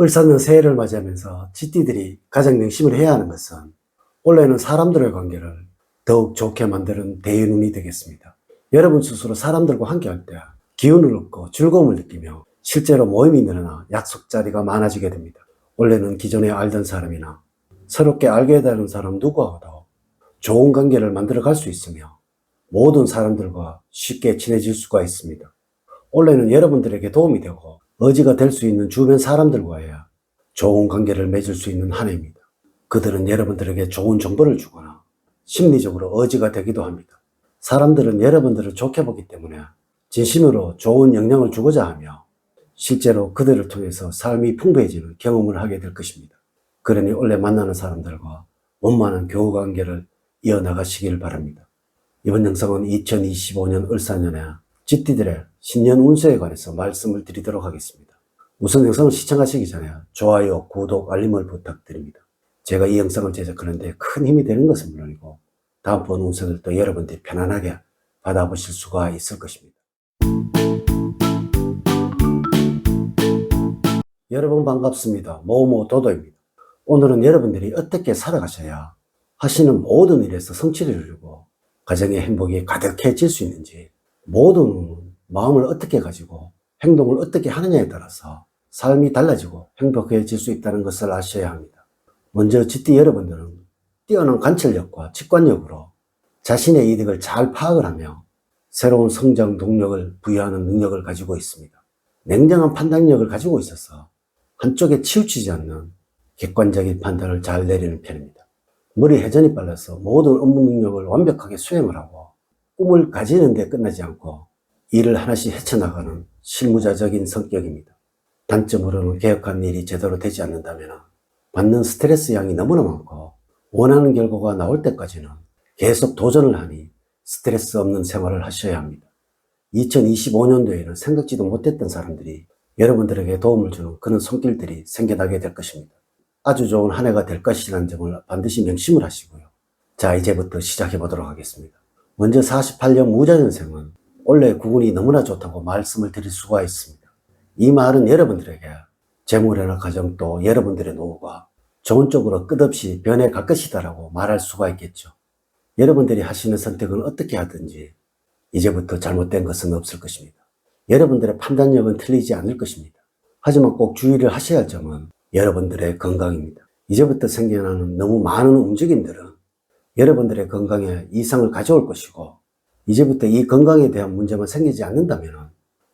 을사년 새해를 맞이하면서 지띠들이 가장 명심을 해야 하는 것은 올해는 사람들의 관계를 더욱 좋게 만드는 대운이 되겠습니다. 여러분 스스로 사람들과 함께할 때 기운을 얻고 즐거움을 느끼며 실제로 모임이 늘어나 약속 자리가 많아지게 됩니다. 원래는 기존에 알던 사람이나 새롭게 알게 되는 사람 누구와도 좋은 관계를 만들어 갈 수 있으며 모든 사람들과 쉽게 친해질 수가 있습니다. 원래는 여러분들에게 도움이 되고 의지가 될 수 있는 주변 사람들과의 좋은 관계를 맺을 수 있는 한 해입니다. 그들은 여러분들에게 좋은 정보를 주거나 심리적으로 의지가 되기도 합니다. 사람들은 여러분들을 좋게 보기 때문에 진심으로 좋은 영향을 주고자 하며 실제로 그들을 통해서 삶이 풍부해지는 경험을 하게 될 것입니다. 그러니 원래 만나는 사람들과 원만한 교우 관계를 이어나가시길 바랍니다. 이번 영상은 2025년 을사년에 집디들의 신년 운세에 관해서 말씀을 드리도록 하겠습니다. 우선 영상을 시청하시기 전에 좋아요, 구독, 알림을 부탁드립니다. 제가 이 영상을 제작하는데 큰 힘이 되는 것은 물론이고 다음번 운세들도 여러분들이 편안하게 받아보실 수가 있을 것입니다. 여러분 반갑습니다. 모모 도도입니다. 오늘은 여러분들이 어떻게 살아가셔야 하시는 모든 일에서 성취를 이루고 가정의 행복이 가득해질 수 있는지 모든 마음을 어떻게 가지고 행동을 어떻게 하느냐에 따라서 삶이 달라지고 행복해질 수 있다는 것을 아셔야 합니다. 먼저 지띠 여러분들은 뛰어난 관찰력과 직관력으로 자신의 이득을 잘 파악을 하며 새로운 성장 동력을 부여하는 능력을 가지고 있습니다. 냉정한 판단력을 가지고 있어서 한쪽에 치우치지 않는 객관적인 판단을 잘 내리는 편입니다. 머리 회전이 빨라서 모든 업무 능력을 완벽하게 수행을 하고 꿈을 가지는 데 끝나지 않고 일을 하나씩 헤쳐나가는 실무자적인 성격입니다. 단점으로는 계획한 일이 제대로 되지 않는다면 받는 스트레스 양이 너무나 많고 원하는 결과가 나올 때까지는 계속 도전을 하니 스트레스 없는 생활을 하셔야 합니다. 2025년도에는 생각지도 못했던 사람들이 여러분들에게 도움을 주는 그런 손길들이 생겨나게 될 것입니다. 아주 좋은 한 해가 될 것이라는 점을 반드시 명심을 하시고요. 자, 이제부터 시작해 보도록 하겠습니다. 먼저 48년 무자년생은 원래 구군이 너무나 좋다고 말씀을 드릴 수가 있습니다. 이 말은 여러분들에게 재물이나 가정 또 여러분들의 노후가 좋은 쪽으로 끝없이 변해갈 것이다라고 말할 수가 있겠죠. 여러분들이 하시는 선택은 어떻게 하든지 이제부터 잘못된 것은 없을 것입니다. 여러분들의 판단력은 틀리지 않을 것입니다. 하지만 꼭 주의를 하셔야 할 점은 여러분들의 건강입니다. 이제부터 생겨나는 너무 많은 움직임들은 여러분들의 건강에 이상을 가져올 것이고 이제부터 이 건강에 대한 문제만 생기지 않는다면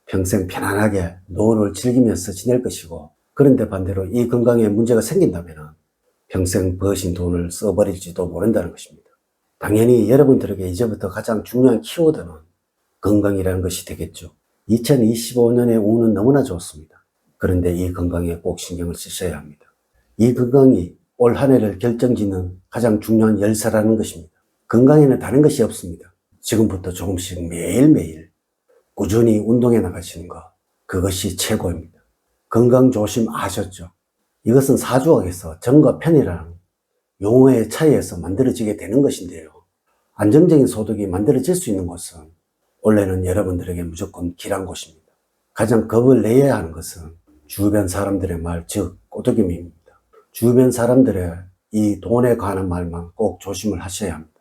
평생 편안하게 노후를 즐기면서 지낼 것이고 그런데 반대로 이 건강에 문제가 생긴다면 평생 버신 돈을 써버릴지도 모른다는 것입니다. 당연히 여러분들에게 이제부터 가장 중요한 키워드는 건강이라는 것이 되겠죠. 2025년의 운은 너무나 좋습니다. 그런데 이 건강에 꼭 신경을 쓰셔야 합니다. 이 건강이 올 한 해를 결정짓는 가장 중요한 열쇠라는 것입니다. 건강에는 다른 것이 없습니다. 지금부터 조금씩 매일매일 꾸준히 운동해 나가시는 것, 그것이 최고입니다. 건강 조심 아셨죠? 이것은 사주학에서 정과 편이라는 용어의 차이에서 만들어지게 되는 것인데요. 안정적인 소득이 만들어질 수 있는 곳은 원래는 여러분들에게 무조건 길한 곳입니다. 가장 겁을 내야 하는 것은 주변 사람들의 말, 즉 꼬드김입니다. 주변 사람들의 이 돈에 관한 말만 꼭 조심을 하셔야 합니다.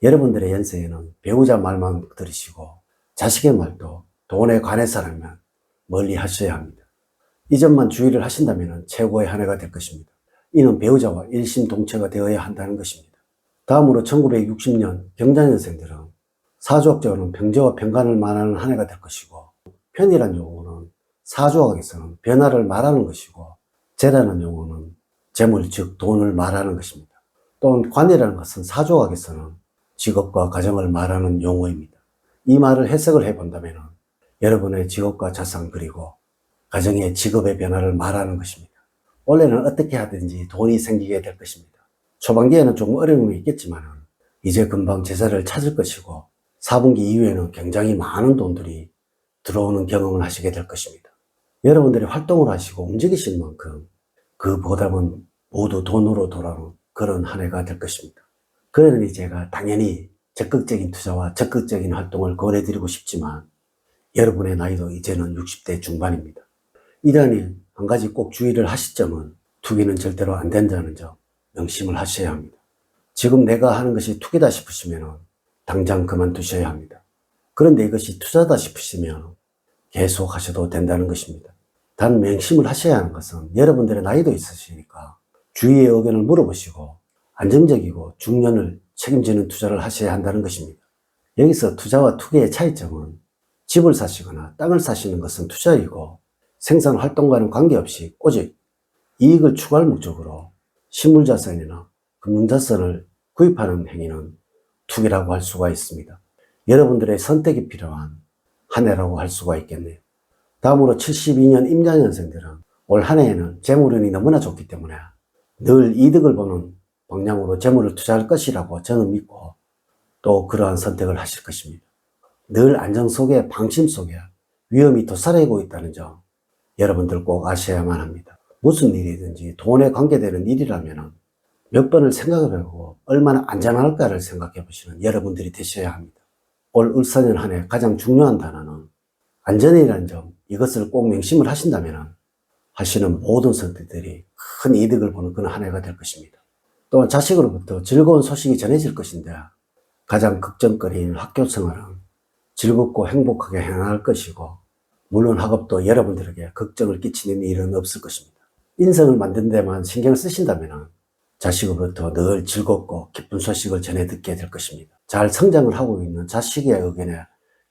여러분들의 연세에는 배우자 말만 들으시고 자식의 말도 돈에 관해서라면 멀리 하셔야 합니다. 이 점만 주의를 하신다면 최고의 한 해가 될 것입니다. 이는 배우자와 일심동체가 되어야 한다는 것입니다. 다음으로 1960년 경자년생들은 사주학적으로는 병제와 병간을 말하는 한 해가 될 것이고 편이란 용어는 사주학에서는 변화를 말하는 것이고 재라는 용어는 재물 즉 돈을 말하는 것입니다. 또는 관이라는 것은 사주학에서는 직업과 가정을 말하는 용어입니다. 이 말을 해석을 해본다면 여러분의 직업과 자산 그리고 가정의 직업의 변화를 말하는 것입니다. 원래는 어떻게 하든지 돈이 생기게 될 것입니다. 초반기에는 조금 어려움이 있겠지만 이제 금방 제자를 찾을 것이고 4분기 이후에는 굉장히 많은 돈들이 들어오는 경험을 하시게 될 것입니다. 여러분들이 활동을 하시고 움직이실 만큼 그 보답은 모두 돈으로 돌아오는 그런 한 해가 될 것입니다. 그러니 제가 당연히 적극적인 투자와 적극적인 활동을 권해드리고 싶지만 여러분의 나이도 이제는 60대 중반입니다. 이러니 한 가지 꼭 주의를 하실 점은 투기는 절대로 안 된다는 점 명심을 하셔야 합니다. 지금 내가 하는 것이 투기다 싶으시면 당장 그만두셔야 합니다. 그런데 이것이 투자다 싶으시면 계속 하셔도 된다는 것입니다. 단 명심을 하셔야 하는 것은 여러분들의 나이도 있으시니까 주위의 의견을 물어보시고 안정적이고 중년을 책임지는 투자를 하셔야 한다는 것입니다. 여기서 투자와 투기의 차이점은 집을 사시거나 땅을 사시는 것은 투자이고 생산 활동과는 관계없이 오직 이익을 추구할 목적으로 실물자산이나 금융자산을 구입하는 행위는 투기라고 할 수가 있습니다. 여러분들의 선택이 필요한 한 해라고 할 수가 있겠네요. 다음으로 72년 임자년생들은 올 한 해에는 재물운이 너무나 좋기 때문에 늘 이득을 보는 방향으로 재물을 투자할 것이라고 저는 믿고 또 그러한 선택을 하실 것입니다. 늘 안정 속에 방심 속에 위험이 도사리고 있다는 점 여러분들 꼭 아셔야만 합니다. 무슨 일이든지 돈에 관계되는 일이라면 몇 번을 생각해보고 얼마나 안전할까를 생각해 보시는 여러분들이 되셔야 합니다. 올 울산년 한 해 가장 중요한 단어는 안전이라는 점 이것을 꼭 명심을 하신다면 하시는 모든 선택들이 큰 이득을 보는 그런 한 해가 될 것입니다. 또한 자식으로부터 즐거운 소식이 전해질 것인데 가장 걱정거리인 학교 생활은 즐겁고 행복하게 행할 것이고 물론 학업도 여러분들에게 걱정을 끼치는 일은 없을 것입니다. 인생을 만든 데만 신경을 쓰신다면 자식으로부터 늘 즐겁고 기쁜 소식을 전해 듣게 될 것입니다. 잘 성장을 하고 있는 자식의 의견에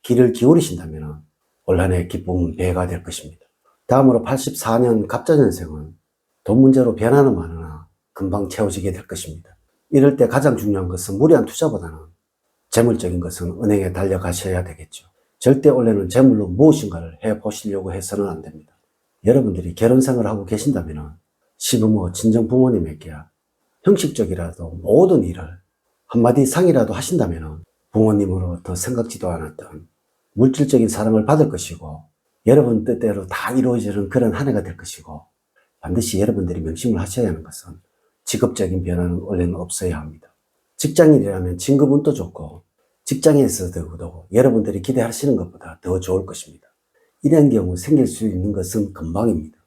귀를 기울이신다면 올 한해 기쁨은 배가 될 것입니다. 다음으로 84년 갑자년생은 돈 문제로 변화는 많으나 금방 채워지게 될 것입니다. 이럴 때 가장 중요한 것은 무리한 투자보다는 재물적인 것은 은행에 달려가셔야 되겠죠. 절대 원래는 재물로 무엇인가를 해 보시려고 해서는 안 됩니다. 여러분들이 결혼 생활을 하고 계신다면 시부모, 친정 부모님에게 형식적이라도 모든 일을 한마디 상이라도 하신다면 부모님으로부터 생각지도 않았던 물질적인 사랑을 받을 것이고 여러분 뜻대로 다 이루어지는 그런 한 해가 될 것이고 반드시 여러분들이 명심을 하셔야 하는 것은 직업적인 변화는 원래는 없어야 합니다. 직장인이라면 진급운도 좋고 직장에서도 여러분들이 기대하시는 것보다 더 좋을 것입니다. 이런 경우 생길 수 있는 것은 금방입니다.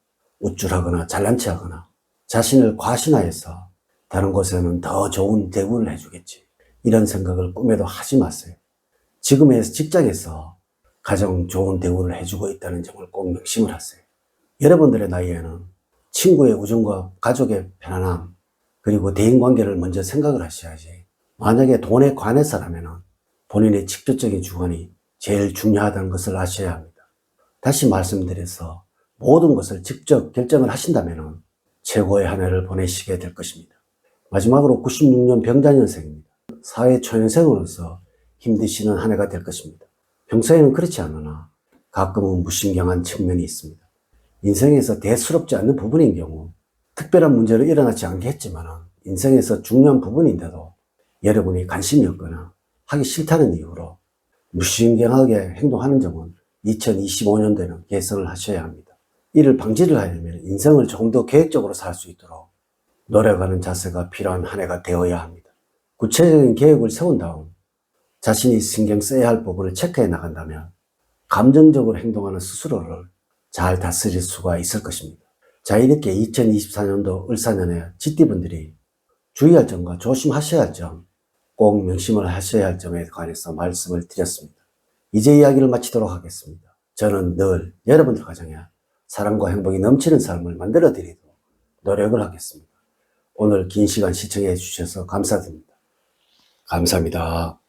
우쭐하거나 잘난 체하거나 자신을 과신하여서 다른 곳에는 더 좋은 대우를 해주겠지. 이런 생각을 꿈에도 하지 마세요. 지금의 직장에서 가장 좋은 대우를 해주고 있다는 점을 꼭 명심을 하세요. 여러분들의 나이에는 친구의 우정과 가족의 편안함, 그리고 대인관계를 먼저 생각을 하셔야지. 만약에 돈에 관해서라면 본인의 직접적인 주관이 제일 중요하다는 것을 아셔야 합니다. 다시 말씀드려서 모든 것을 직접 결정을 하신다면 최고의 한 해를 보내시게 될 것입니다. 마지막으로 96년 병자년생입니다. 사회 초년생으로서 힘드시는 한 해가 될 것입니다. 평소에는 그렇지 않으나 가끔은 무신경한 측면이 있습니다. 인생에서 대수롭지 않는 부분인 경우 특별한 문제로 일어나지 않겠지만 인생에서 중요한 부분인데도 여러분이 관심이 없거나 하기 싫다는 이유로 무신경하게 행동하는 점은 2025년도에는 개선을 하셔야 합니다. 이를 방지를 하려면 인생을 조금 더 계획적으로 살 수 있도록 노력하는 자세가 필요한 한 해가 되어야 합니다. 구체적인 계획을 세운 다음 자신이 신경 써야 할 부분을 체크해 나간다면 감정적으로 행동하는 스스로를 잘 다스릴 수가 있을 것입니다. 자, 이렇게 2024년도 을사년에 GT분들이 주의할 점과 조심하셔야 할 점, 꼭 명심을 하셔야 할 점에 관해서 말씀을 드렸습니다. 이제 이야기를 마치도록 하겠습니다. 저는 늘 여러분들 가정에 사랑과 행복이 넘치는 삶을 만들어 드리도록 노력을 하겠습니다. 오늘 긴 시간 시청해 주셔서 감사드립니다. 감사합니다.